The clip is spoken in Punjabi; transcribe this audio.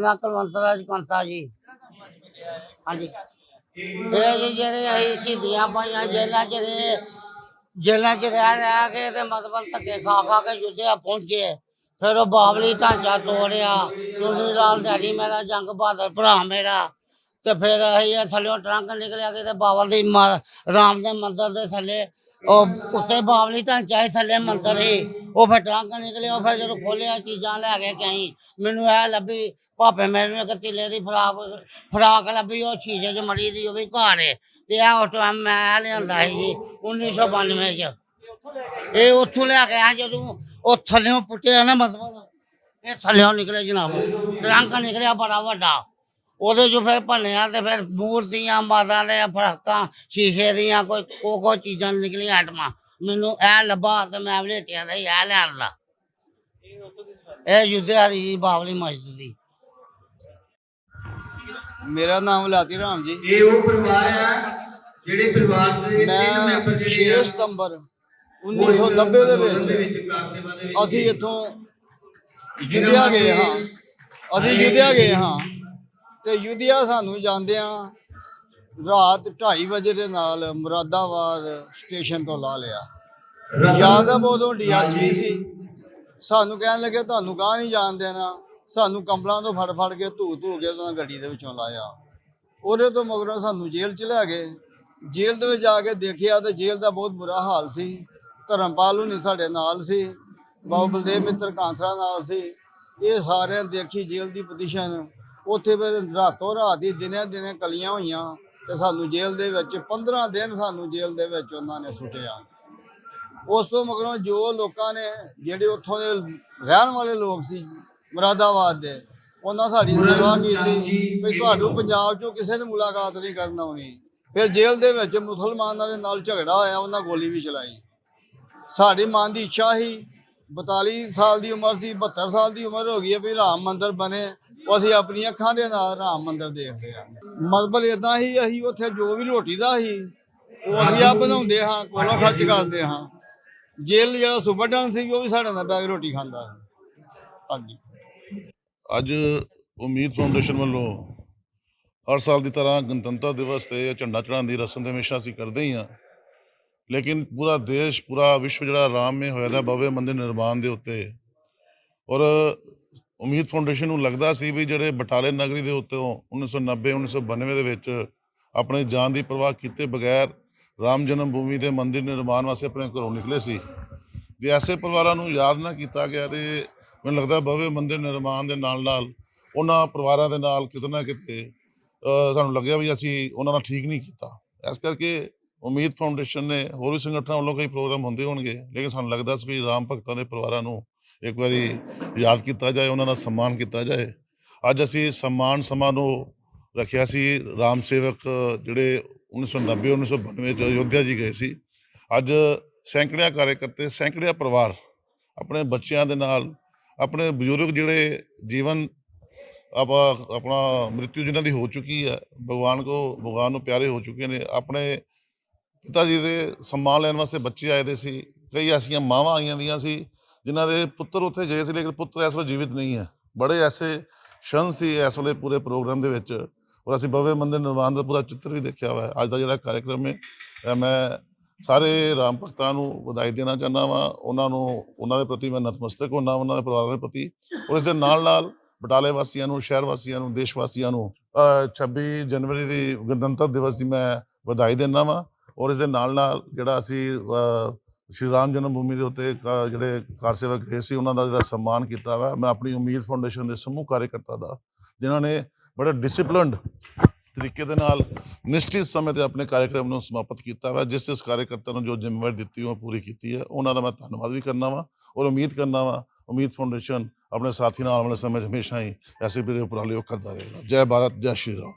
ਨਾਂ ਕੁਲਵੰਤ ਰਾਜ ਕੰਤਾ ਜੀ। ਹਾਂਜੀ। ਇਹ ਜੀ ਜਿਹੜੇ ਅਸੀਂ ਸ਼ਹੀਦੀਆਂ ਪਾਈਆਂ ਜੇਲਾਂ ਚ ਰਹੇ ਜੇਲਾਂ ਚ ਰਹਿ ਰਹਿ ਕੇ ਤੇ ਮਤਲਬ ਧੱਕੇ ਖਾ ਖਾ ਕੇ ਜੁੱਧਿਆ ਪਹੁੰਚੇ। ਫਿਰ ਉਹ ਬਾਬਲੀ ਢਾਂਚਾ ਤੋੜਿਆ। ਚੁੰਨੀ ਲਾਲ ਡੈਡੀ ਮੇਰਾ, ਜੰਗ ਬਹਾਦਰ ਭਰਾ ਮੇਰਾ। ਤੇ ਫਿਰ ਅਸੀਂ ਇਹ ਥੱਲਿਓਂ ਟਰੰਕ ਨਿਕਲਿਆ ਕਿ ਬਾਬਲ ਦੀ ਰਾਮ ਦੇ ਮੰਦਿਰ ਦੇ ਥੱਲੇ। ਉਹ ਉੱਤੇ ਬਾਬਲੀ ਢਾਂਚਾ ਹੀ ਥੱਲੇ ਮੰਦਿਰ ਸੀ। ਉਹ ਫਿਰ ਟਰੰਕ ਨਿਕਲਿਆ ਫਿਰ ਜਦੋਂ ਖੋਲਿਆ ਚੀਜ਼ਾਂ ਲੈ ਕੇ ਕਹੀਂ। ਮੈਨੂੰ ਇਹ ਲੱਭੀ, ਭਾਪੇ ਮੈਨੂੰ ਇੱਕ ਤਿੱਲੇ ਦੀ ਫਰਾਕ ਫਰਾਕ ਲੱਭੀ, ਉਹ ਸ਼ੀਸ਼ੇ 'ਚ ਮੜੀ ਦੀ, ਉਹ ਵੀ ਘਰ ਏ ਤੇ ਇਹ ਆਟੋ ਮੈਂ ਲਿਆਂਦਾ ਸੀ ਜੀ 1992 ਚ। ਇਹ ਉੱਥੋਂ ਲੈ ਕੇ ਆ ਜਦੋਂ, ਉਹ ਥੱਲਿਓਂ ਪੁੱਟਿਆ ਨਾ ਮਤਲਬ, ਇਹ ਥੱਲਿਓਂ ਨਿਕਲੇ ਜਨਾਬ। ਟਰੰਕ ਨਿਕਲਿਆ ਬੜਾ ਵੱਡਾ। ਉਹਦੇ ਚੋਂ ਫਿਰ ਭੰਨਿਆ ਤੇ ਫਿਰ ਮੂਰਤੀਆਂ ਮਾਤਾ ਦੇ ਫਰਾਕਾਂ, ਸ਼ੀਸ਼ੇ ਦੀਆਂ, ਕੋਈ ਕੋ ਕੋ ਚੀਜ਼ਾਂ ਨਿਕਲੀਆਂ ਆਟਮਾਂ ਮੈਨੂੰ ਇਹ ਲੱਭਾ ਤੇ ਮੈਂ ਵਲੇਟਿਆ ਦਾ ਇਹ ਲੈਣ ਲਾ। ਇਹ ਯੁੱਧਿਆ ਦੀ ਜੀ ਬਾਬਲੀ ਮਸਜਿਦ ਦੀ। ਮੇਰਾ ਨਾਮ ਲਾਤੀ ਰਾਮ ਜੀ। ਇਹ ਉਹ ਪਰਿਵਾਰ ਆ ਜਿਹੜੇ ਪਰਿਵਾਰ ਦੇ ਤਿੰਨ ਮੈਂ ਮੈਂਬਰ 6 ਜਿਹੜੇ ਆ ਸਤੰਬਰ ਉਹ 1990 ਦੇ ਦੇ ਵਿੱਚ ਵਿੱਚ ਕਾਰ ਸੇਵਾ ਦੇ ਵਿੱਚ ਅਸੀਂ ਇੱਥੋਂ ਯੁੱਧਿਆ ਗਏ ਹਾਂ। ਅਸੀਂ ਯੁੱਧਿਆ ਗਏ ਹਾਂ। ਤੇ ਯੁੱਧਿਆ ਸਾਨੂੰ ਜਾਂਦਿਆਂ ਰਾਤ 2:30 ਵਜੇ ਦੇ ਨਾਲ ਮੁਰਾਦਾਬਾਦ ਸਟੇਸ਼ਨ ਤੋਂ ਲਾ ਲਿਆ। ਯਾਦਵ ਉਦੋਂ ਡੀਐਸਪੀ ਸੀ। ਸਾਨੂੰ ਕਹਿਣ ਲੱਗੇ ਤੁਹਾਨੂੰ ਗਾਹ ਨਹੀਂ ਜਾਣ ਦੇਣਾ। ਸਾਨੂੰ ਕੰਬਲਾਂ ਤੋਂ ਫੜ ਫੜ ਕੇ ਧੂ ਧੂ ਕੇ ਉਹਨਾਂ ਗੱਡੀ ਦੇ ਵਿੱਚੋਂ ਲਾਇਆ। ਉਹਦੇ ਤੋਂ ਮਗਰੋਂ ਸਾਨੂੰ ਜੇਲ੍ਹ ਚ ਲੈ ਗਏ। ਜੇਲ੍ਹ ਦੇ ਵਿੱਚ ਜਾ ਕੇ ਦੇਖਿਆ ਤੇ ਜੇਲ੍ਹ ਦਾ ਬਹੁਤ ਬੁਰਾ ਹਾਲ ਸੀ। ਧਰਮਪਾਲ ਹੁਣੀ ਸਾਡੇ ਨਾਲ ਸੀ। ਬਾਬਾ ਬਲਦੇਵ ਮਿੱਤਰ ਕਾਂਸਰਾ ਨਾਲ ਸੀ। ਇਹ ਸਾਰਿਆਂ ਦੇਖੀ ਜੇਲ੍ਹ ਦੀ ਪੋਜੀਸ਼ਨ। ਉੱਥੇ ਫਿਰ ਰਾਤੋਂ ਰਾਤ ਹੀ ਦਿਨੇ ਦਿਨੇ ਕਲੀਆਂ ਹੋਈਆਂ। ਤੇ ਸਾਨੂੰ ਜੇਲ੍ਹ ਦੇ ਵਿੱਚ 15 ਦਿਨ ਸਾਨੂੰ ਜੇਲ੍ਹ ਦੇ ਵਿੱਚ ਉਹਨਾਂ ਨੇ ਸੁੱਟਿਆ। ਉਸ ਤੋਂ ਮਗਰੋਂ ਜੋ ਲੋਕਾਂ ਨੇ, ਜਿਹੜੇ ਉੱਥੋਂ ਦੇ ਰਹਿਣ ਵਾਲੇ ਲੋਕ ਸੀ, ਮੁਰਾਦਾਬਾਦ ਦੇ, ਉਹਨਾਂ ਸਾਡੀ ਸੇਵਾ ਕੀਤੀ ਵੀ ਤੁਹਾਨੂੰ ਪੰਜਾਬ ਚੋਂ ਕਿਸੇ ਨੇ ਮੁਲਾਕਾਤ ਨਹੀਂ ਕਰਨ ਆਉਣੀ। ਫਿਰ ਜੇਲ੍ਹ ਦੇ ਵਿੱਚ ਮੁਸਲਮਾਨਾਂ ਦੇ ਨਾਲ ਝਗੜਾ ਹੋਇਆ, ਉਹਨਾਂ ਗੋਲੀ ਵੀ ਚਲਾਈ। ਸਾਡੀ ਮਨ ਦੀ ਇੱਛਾ ਸੀ 42 ਸਾਲ ਦੀ ਉਮਰ ਸੀ 72 ਸਾਲ ਦੀ ਉਮਰ ਹੋ ਗਈ ਹੈ ਵੀ ਰਾਮ ਮੰਦਰ ਬਣੇ। ਉਹ ਅਸੀਂ ਆਪਣੀ ਅੱਖਾਂ ਦੇ ਨਾਲ ਰਾਮ ਮੰਦਿਰ ਦੇਖਦੇ ਹਾਂ। ਮਤਲਬ ਇਦਾਂ ਹੀ ਅਸੀਂ ਉੱਥੇ ਜੋ ਵੀ ਰੋਟੀ ਦਾ ਸੀ, ਉਹ ਅਸੀਂ ਆ ਬਣਾਉਂਦੇ ਹਾਂ, ਕੋਲੋਂ ਖਰਚ ਕਰਦੇ ਹਾਂ। ਜੇਲ੍ਹ ਜਿਹੜਾ ਸੁਬਰਡਨ ਸੀ, ਉਹ ਵੀ ਸਾਡੇ ਨਾਲ ਬੈਗ ਰੋਟੀ ਖਾਂਦਾ ਹਾਂਜੀ। ਅੱਜ ਉਮੀਦ ਫਾਊਂਡੇਸ਼ਨ ਵੱਲੋਂ ਹਰ ਸਾਲ ਦੀ ਤਰ੍ਹਾਂ ਗਣਤੰਤਰ ਦਿਵਸ ਤੇ ਝੰਡਾ ਚੜਾਉਣ ਦੀ ਰਸਮ ਤੇ ਹਮੇਸ਼ਾ ਅਸੀਂ ਕਰਦੇ ਹੀ ਹਾਂ। ਲੇਕਿਨ ਪੂਰਾ ਦੇਸ਼, ਪੂਰਾ ਵਿਸ਼ਵ ਜਿਹੜਾ ਰਾਮਮੇ ਹੋਇਆ ਦਾ ਭਵਯ ਮੰਦਿਰ ਨਿਰਮਾਣ ਦੇ ਉੱਤੇ ਔਰ ਉਮੀਦ ਫਾਊਂਡੇਸ਼ਨ ਨੂੰ ਲੱਗਦਾ ਸੀ ਵੀ ਜਿਹੜੇ ਬਟਾਲੇ ਨਗਰੀ ਦੇ ਉੱਤੇ 1990 1992 ਦੇ ਵਿੱਚ ਆਪਣੇ ਜਾਨ ਦੀ ਪਰਵਾਹ ਕੀਤੇ ਬਗੈਰ ਰਾਮ ਜਨਮ ਭੂਮੀ ਦੇ ਮੰਦਿਰ ਨਿਰਮਾਣ ਵਾਸਤੇ ਆਪਣੇ ਘਰੋਂ ਨਿਕਲੇ ਸੀ। ਜੇ ਐਸੇ ਪਰਿਵਾਰਾਂ ਨੂੰ ਯਾਦ ਨਾ ਕੀਤਾ ਗਿਆ ਤੇ ਮੈਨੂੰ ਲੱਗਦਾ ਭਵਯ ਮੰਦਿਰ ਨਿਰਮਾਣ ਦੇ ਨਾਲ ਨਾਲ ਉਹਨਾਂ ਪਰਿਵਾਰਾਂ ਦੇ ਨਾਲ ਕਿਤੇ ਨਾ ਕਿਤੇ ਸਾਨੂੰ ਲੱਗਿਆ ਵੀ ਅਸੀਂ ਉਹਨਾਂ ਨਾਲ ਠੀਕ ਨਹੀਂ ਕੀਤਾ। ਇਸ ਕਰਕੇ ਉਮੀਦ ਫਾਊਂਡੇਸ਼ਨ ਨੇ ਹੋਰ ਵੀ ਸੰਗਠਨਾਂ ਵੱਲੋਂ ਕਈ ਪ੍ਰੋਗਰਾਮ ਹੁੰਦੇ ਹੋਣਗੇ, ਲੇਕਿਨ ਸਾਨੂੰ ਲੱਗਦਾ ਸੀ ਵੀ ਰਾਮ ਭਗਤਾਂ ਦੇ ਪਰਿਵਾਰਾਂ ਨੂੰ ਇੱਕ ਵਾਰੀ ਯਾਦ ਕੀਤਾ ਜਾਏ, ਉਹਨਾਂ ਦਾ ਸਨਮਾਨ ਕੀਤਾ ਜਾਏ। ਅੱਜ ਅਸੀਂ ਸਨਮਾਨ ਸਮਾਰੋਹ ਰੱਖਿਆ ਸੀ। ਰਾਮ ਸੇਵਕ ਜਿਹੜੇ 1990 1992 ਚ ਅਯੋਧਿਆ ਜੀ ਗਏ ਸੀ। ਅੱਜ ਸੈਂਕੜਿਆਂ ਕਾਰਜਕਰਤੇ ਸੈਂਕੜਿਆਂ ਪਰਿਵਾਰ ਆਪਣੇ ਬੱਚਿਆਂ ਦੇ ਨਾਲ, ਆਪਣੇ ਬਜ਼ੁਰਗ ਜਿਹੜੇ ਜੀਵਨ ਆਪਾਂ, ਆਪਣਾ ਮ੍ਰਿਤਿੂ ਜਿਨ੍ਹਾਂ ਦੀ ਹੋ ਚੁੱਕੀ ਹੈ, ਭਗਵਾਨ ਕੋ, ਭਗਵਾਨ ਨੂੰ ਪਿਆਰੇ ਹੋ ਚੁੱਕੇ ਨੇ, ਆਪਣੇ ਪਿਤਾ ਜੀ ਦੇ ਸਨਮਾਨ ਲੈਣ ਵਾਸਤੇ ਬੱਚੇ ਆਏ ਦੇ ਸੀ। ਕਈ ਐਸੀਆਂ ਮਾਵਾਂ ਆਈਆਂ ਦੀਆਂ ਸੀ। ਜਿਨ੍ਹਾਂ ਦੇ ਪੁੱਤਰ ਉੱਥੇ ਗਏ ਸੀ, ਲੇਕਿਨ ਪੁੱਤਰ ਇਸ ਵੇਲੇ ਜੀਵਿਤ ਨਹੀਂ ਹੈ। ਬੜੇ ਐਸੇ ਸ਼ਨ ਸੀ ਇਸ ਵੇਲੇ ਪੂਰੇ ਪ੍ਰੋਗਰਾਮ ਦੇ ਵਿੱਚ ਔਰ ਅਸੀਂ ਭਵਯ ਮੰਦਿਰ ਨਿਰਮਾਣ ਦਾ ਪੂਰਾ ਚਿੱਤਰ ਵੀ ਦੇਖਿਆ ਹੋਇਆ ਹੈ। ਅੱਜ ਦਾ ਜਿਹੜਾ ਕਾਰਜਕ੍ਰਮ ਹੈ ਮੈਂ ਸਾਰੇ ਰਾਮ ਭਗਤਾਂ ਨੂੰ ਵਧਾਈ ਦੇਣਾ ਚਾਹੁੰਦਾ ਵਾਂ। ਉਹਨਾਂ ਨੂੰ, ਉਹਨਾਂ ਦੇ ਪ੍ਰਤੀ ਮੈਂ ਨਤਮਸਤਕ ਹੁੰਦਾ ਉਹਨਾਂ ਦੇ ਪਰਿਵਾਰਾਂ ਦੇ ਪ੍ਰਤੀ। ਔਰ ਇਸ ਦੇ ਨਾਲ ਨਾਲ ਬਟਾਲੇ ਵਾਸੀਆਂ ਨੂੰ, ਸ਼ਹਿਰ ਵਾਸੀਆਂ ਨੂੰ, ਦੇਸ਼ ਵਾਸੀਆਂ ਨੂੰ, ਅਹ 26 ਜਨਵਰੀ ਦੀ ਗਣਤੰਤਰ ਦਿਵਸ ਦੀ ਮੈਂ ਵਧਾਈ ਦਿੰਦਾ ਵਾਂ। ਔਰ ਇਸ ਦੇ ਨਾਲ ਨਾਲ ਜਿਹੜਾ ਅਸੀਂ ਸ਼੍ਰੀ ਰਾਮ ਜਨਮ ਭੂਮੀ ਦੇ ਉੱਤੇ ਕ- ਜਿਹੜੇ ਕਾਰ ਸੇਵਕ ਗਏ ਸੀ, ਉਹਨਾਂ ਦਾ ਜਿਹੜਾ ਸਨਮਾਨ ਕੀਤਾ ਵਾ ਮੈਂ ਆਪਣੀ ਉਮੀਦ ਫਾਊਂਡੇਸ਼ਨ ਦੇ ਸਮੂਹ ਕਾਰਜਕਰਤਾ ਦਾ, ਜਿਨ੍ਹਾਂ ਨੇ ਬੜੇ ਡਿਸਪਲਿਨਡ ਤਰੀਕੇ ਦੇ ਨਾਲ ਨਿਸ਼ਚਿਤ ਸਮੇਂ ਤੇ ਆਪਣੇ ਕਾਰਜਕ੍ਰਮ ਨੂੰ ਸਮਾਪਤ ਕੀਤਾ ਵਾ ਜਿਸ ਜਿਸ ਕਾਰਜਕਰਤਾ ਨੂੰ ਜੋ ਜ਼ਿੰਮੇਵਾਰੀ ਦਿੱਤੀ ਉਹ ਪੂਰੀ ਕੀਤੀ ਹੈ। ਉਹਨਾਂ ਦਾ ਮੈਂ ਧੰਨਵਾਦ ਵੀ ਕਰਨਾ ਵਾ ਔਰ ਉਮੀਦ ਕਰਨਾ ਵਾ, ਉਮੀਦ ਫਾਊਂਡੇਸ਼ਨ ਆਪਣੇ ਸਾਥੀ ਨਾਲ ਆਉਣ ਵਾਲੇ ਸਮੇਂ 'ਚ ਹਮੇਸ਼ਾ ਹੀ ਐਸੇ ਵੀਰੇ ਉਪਰਾਲੇ ਕਰਦਾ ਰਹੇਗਾ। ਜੈ ਭਾਰਤ, ਜੈ ਸ਼੍ਰੀ ਰਾਮ।